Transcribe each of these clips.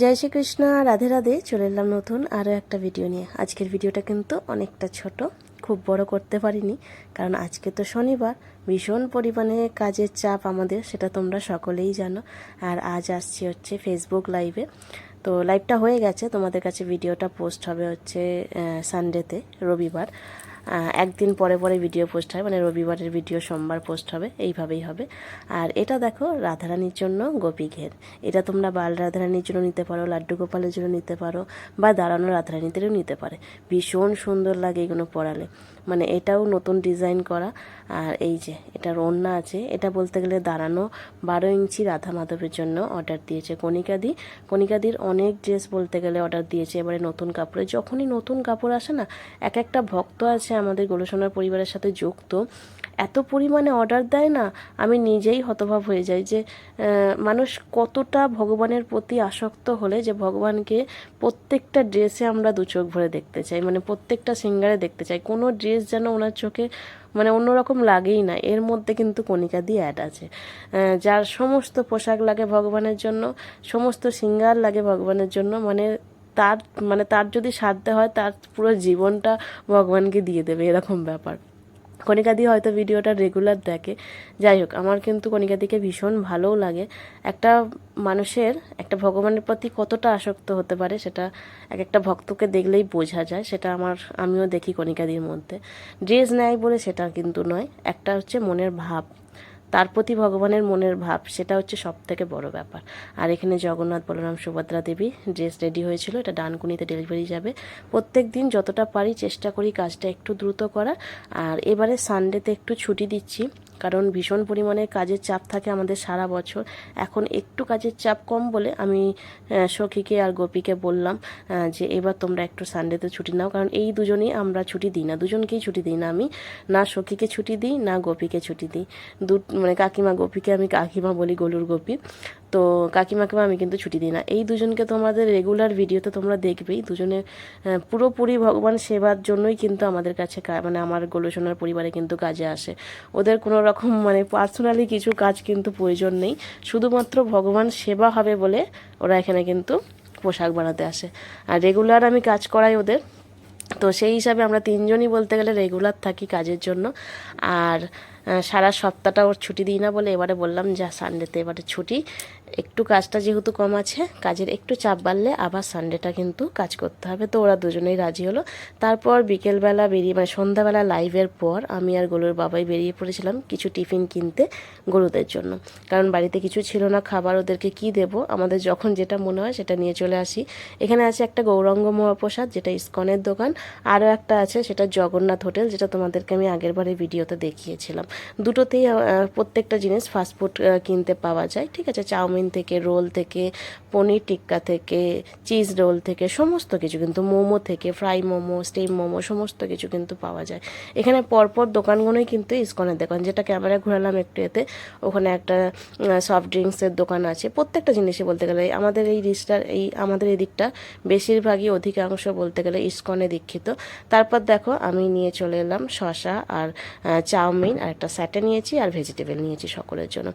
জয় শ্রীকৃষ্ণ, রাধে রাধে। চলে এলাম নতুন আরও একটা ভিডিও নিয়ে। আজকের ভিডিওটা কিন্তু অনেকটা ছোট, খুব বড় করতে পারিনি, কারণ আজকে তো শনিবার। ভীষণ পরিমাণে কাজের চাপ আমাদের, সেটা তোমরা সকলেই জানো। আর আজ আসছি হচ্ছে ফেসবুক লাইভে তো লাইভটা হয়ে গেছে, তোমাদের কাছে ভিডিওটা পোস্ট হবে হচ্ছে সানডেতে রবিবার। একদিন পরে পরে ভিডিও পোস্ট হয় মানে রবিবারের ভিডিও সোমবার পোস্ট হবে, এইভাবেই হবে। আর এটা দেখো রাধারানীর জন্য গোপী ঘের। এটা তোমরা বাল রাধারানীর জন্য নিতে পারো, লাড্ডু গোপালের জন্য নিতে পারো, বা দাঁড়ানো রাধারানীদেরও নিতে পারে। ভীষণ সুন্দর লাগে এগুলো পরালে মানে এটাও নতুন ডিজাইন করা। আর এই যে এটার ওড়না আছে। এটা বলতে গেলে দাঁড়ানো বারো ইঞ্চি রাধা মাধবের জন্য অর্ডার দিয়েছে কণিকাদি কণিকাদির অনেক ড্রেস বলতে গেলে অর্ডার দিয়েছে। এবারে নতুন কাপড়ে, যখনই নতুন কাপড় আসে না, এক একটা ভক্ত আছে আমাদের গোলসোনার পরিবারের সাথে যুক্ত। এত পরিমাণে অর্ডার দেয় না, আমি নিজেই হতভাব হয়ে যাই যে মানুষ কতটা ভগবানের প্রতি আসক্ত হলে যে ভগবানকে প্রত্যেকটা ড্রেসে আমরা দু চোখ ভরে দেখতে চাই মানে প্রত্যেকটা সিঙ্গারে দেখতে চাই। কোনো ড্রেস যেন ওনার চোখে মানে অন্যরকম লাগেই না, এর মধ্যে কিন্তু কণিকা দিয়ে অ্যাড আছে। যার সমস্ত পোশাক লাগে ভগবানের জন্য, সমস্ত সিঙ্গার লাগে ভগবানের জন্য মানে তার মানে তার যদি সারতে হয়, তার পুরো জীবনটা ভগবানকে দিয়ে দেবে, এরকম ব্যাপার। কণিকাদি হয়তো ভিডিওটা রেগুলার দেখে। যাই হোক, আমার কিন্তু কণিকাদিকে ভীষণ ভালোও লাগে। একটা মানুষের, একটা ভগবানের প্রতি কতটা আসক্ত হতে পারে, সেটা এক একটা ভক্তকে দেখলেই বোঝা যায়। সেটা আমার, আমিও দেখি কণিকাদির মধ্যে। ড্রেস নেয় বলে সেটা কিন্তু নয়, একটা হচ্ছে মনের ভাব। তার প্রতি ভগবানের মনের ভাব, সেটা হচ্ছে সব থেকে বড় ব্যাপার। আর এখানে জগন্নাথ বলরাম সুভদ্রা দেবী ড্রেস রেডি হয়েছিল, এটা ডানকুনিতে ডেলিভারি যাবে। প্রত্যেক দিন যতটা পারি চেষ্টা করি কাজটা একটু দ্রুত করা আর এবারে সানডেতে একটু ছুটি দিচ্ছি। কারণ ভীষণ পরিমাণে কাজের চাপ থাকে আমাদের সারা বছর। এখন একটু কাজের চাপ কম বলে আমি সখীকে আর গোপীকে বললাম যে এবার তোমরা একটু সানডেতে ছুটি নাও, কারণ এই দুজনেই আমরা ছুটি দিই না। দুজনকেই ছুটি দিই না আমি। না সখীকে ছুটি দিই, না গোপীকে ছুটি দিই। দু মানে কাকিমা গোপীকে আমি কাকিমা বলি গলুর গোপী। তো কাকিমাকেও আমি কিন্তু ছুটি দিই না। এই দুজনকে তোমাদের রেগুলার ভিডিওতে তোমরা দেখবেই। দুজনে পুরোপুরি ভগবান সেবার জন্যই কিন্তু আমাদের কাছে মানে আমার গোলোচনার পরিবারে কিন্তু কাজে আসে। ওদের কোনো রকম মানে পার্সোনালি কিছু কাজ কিন্তু প্রয়োজন নেই। শুধুমাত্র ভগবান সেবা হবে বলে ওরা এখানে কিন্তু পোশাক বানাতে আসে। আর রেগুলার আমি কাজ করাই ওদের। তো সেই হিসাবে আমরা তিনজনই বলতে গেলে রেগুলার থাকি কাজের জন্য। আর সারা সপ্তাহটা ওর ছুটি দিই না বলে এবারে বললাম, যা সানডেতে এবারে ছুটি। একটু কাজটা যেহেতু কম আছে, কাজের একটু চাপ বাড়লে আবার সানডেটা কিন্তু কাজ করতে হবে। তো ওরা দুজনেই রাজি হলো। তারপর বিকেলবেলা বেরিয়ে মানে সন্ধ্যাবেলা লাইভের পর আমি আর গরুর বাবাই বেরিয়ে পড়েছিলাম কিছু টিফিন কিনতে গরুদের জন্য। কারণ বাড়িতে কিছু ছিল না, খাবার ওদেরকে কি দেব? আমাদের যখন যেটা মনে হয় সেটা নিয়ে চলে আসি। এখানে আছে একটা গৌরঙ্গ মহাপ্রসাদ, যেটা ইস্কনের দোকান। আরও একটা আছে, সেটা জগন্নাথ হোটেল, যেটা তোমাদেরকে আমি আগের বারে ভিডিওতে দেখিয়েছিলাম। দুটোতেই প্রত্যেকটা জিনিস ফাস্টফুড কিনতে পাওয়া যায়। ঠিক আছে? চাউমিন থেকে, রোল থেকে, পনির টিক্কা থেকে চিজ রোল থেকে, সমস্ত কিছু কিন্তু মোমো থেকে ফ্রাই মোমো স্টিম মোমো, সমস্ত কিছু কিন্তু পাওয়া যায়। এখানে পরপর দোকানগুলোই কিন্তু ইস্কনের দোকান। যেটা ক্যামেরা ঘোরালাম একটু এতে, ওখানে একটা সফট ড্রিঙ্কসের দোকান আছে। প্রত্যেকটা জিনিসই বলতে গেলে, আমাদের এই রিস্টার এই, আমাদের এই দিকটা বেশিরভাগই অধিকাংশ বলতে গেলে ইস্কনে দীক্ষিত। তারপর দেখো, আমি নিয়ে চলে এলাম শশা আর চাউমিন আর একটা স্যাটে নিয়েছি আর ভেজিটেবল নিয়েছি সকলের জন্য।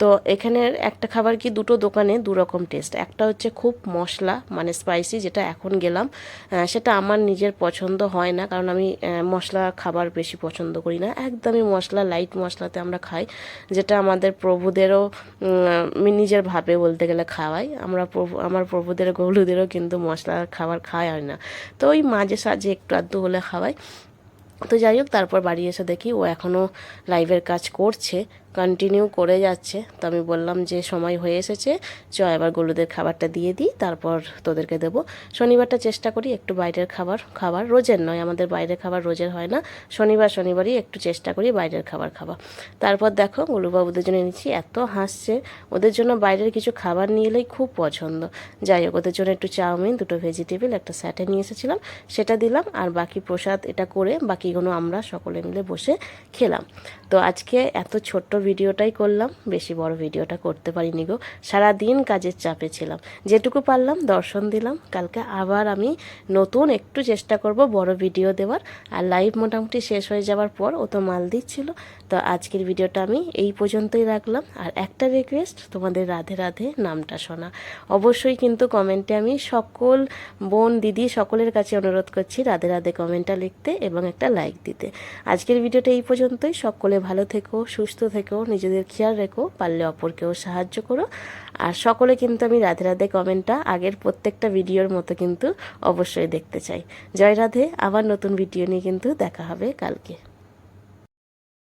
তো এখানের একটা খাবার কি দুটো দোকানে দু রকম টেস্ট একটা হচ্ছে খুব মশলা মানে স্পাইসি যেটা এখন গেলাম সেটা আমার নিজের পছন্দ হয় না, কারণ আমি মশলা খাবার বেশি পছন্দ করি না। একদমই মশলা লাইট মশলাতে আমরা খাই, যেটা আমাদের প্রভুদেরও নিজের ভাবে বলতে গেলে খাওয়াই। আমরা প্রভু, আমার প্রভুদের গৌলুদেরও কিন্তু মশলা খাবার খাওয়াই হয় না। তো ওই মাঝে সাঝে একটু আধটু হলে খাওয়াই। তো যাই হোক তারপর বাড়ি এসে দেখি ও এখনও লাইভের কাজ করছে। কন্টিনিউ করে যাচ্ছে। তো আমি বললাম যে, সময় হয়ে এসেছে চ এবার গরুদের খাবারটা দিয়ে দিই, তারপর তোদেরকে দেবো। শনিবারটা চেষ্টা করি একটু বাইরের খাবার খাবার রোজের নয়, আমাদের বাইরের খাবার রোজের হয় না। শনিবার, শনিবারই একটু চেষ্টা করি বাইরের খাবার খাওয়া। তারপর দেখো, গলুবাবুদের জন্য নিচ্ছি এত হাসছে। ওদের জন্য বাইরের কিছু খাবার নিয়ে এলেই খুব পছন্দ। যাই হোক, ওদের জন্য একটু চাউমিন, দুটো ভেজিটেবল একটা স্যাটে নিয়ে এসেছিলাম, সেটা দিলাম, আর বাকি প্রসাদ এটা করে, বাকিগুলো আমরা সকলে মিলে বসে খেলাম। তো আজকে এত ছোট্ট ভিডিওটাই করলাম, বেশি বড় ভিডিওটা করতে পারিনি গো। সারাদিন কাজের চাপে ছিলাম। যেটুকু পারলাম দর্শন দিলাম। কালকে আবার আমি নতুন একটু চেষ্টা করব বড় ভিডিও দেওয়ার। আর লাইভ মোটামুটি শেষ হয়ে যাওয়ার পর ও তো মাল দিচ্ছিল তো আজকের ভিডিওটা আমি এই পর্যন্তই রাখলাম। আর একটা রিকোয়েস্ট তোমাদের রাধে রাধে নামটা শোনা। অবশ্যই কিন্তু কমেন্টে আমি সকল বোন, দিদি সকলের কাছে অনুরোধ করছি রাধে রাধে কমেন্টটা লিখতে এবং একটা লাইক দিতে। আজকের ভিডিওটা এই পর্যন্তই। সকলে ভালো থেকো, সুস্থ থেকো। নিজেদের খেয়াল রেখো, পারলে অপরকেও সাহায্য করো। আর সকলে কিন্তু আমি রাধে রাধে কমেন্টটা আগের প্রত্যেকটা ভিডিওর মতো কিন্তু অবশ্যই দেখতে চাই। জয় রাধে, আবার নতুন ভিডিও নিয়ে কিন্তু দেখা হবে কালকে।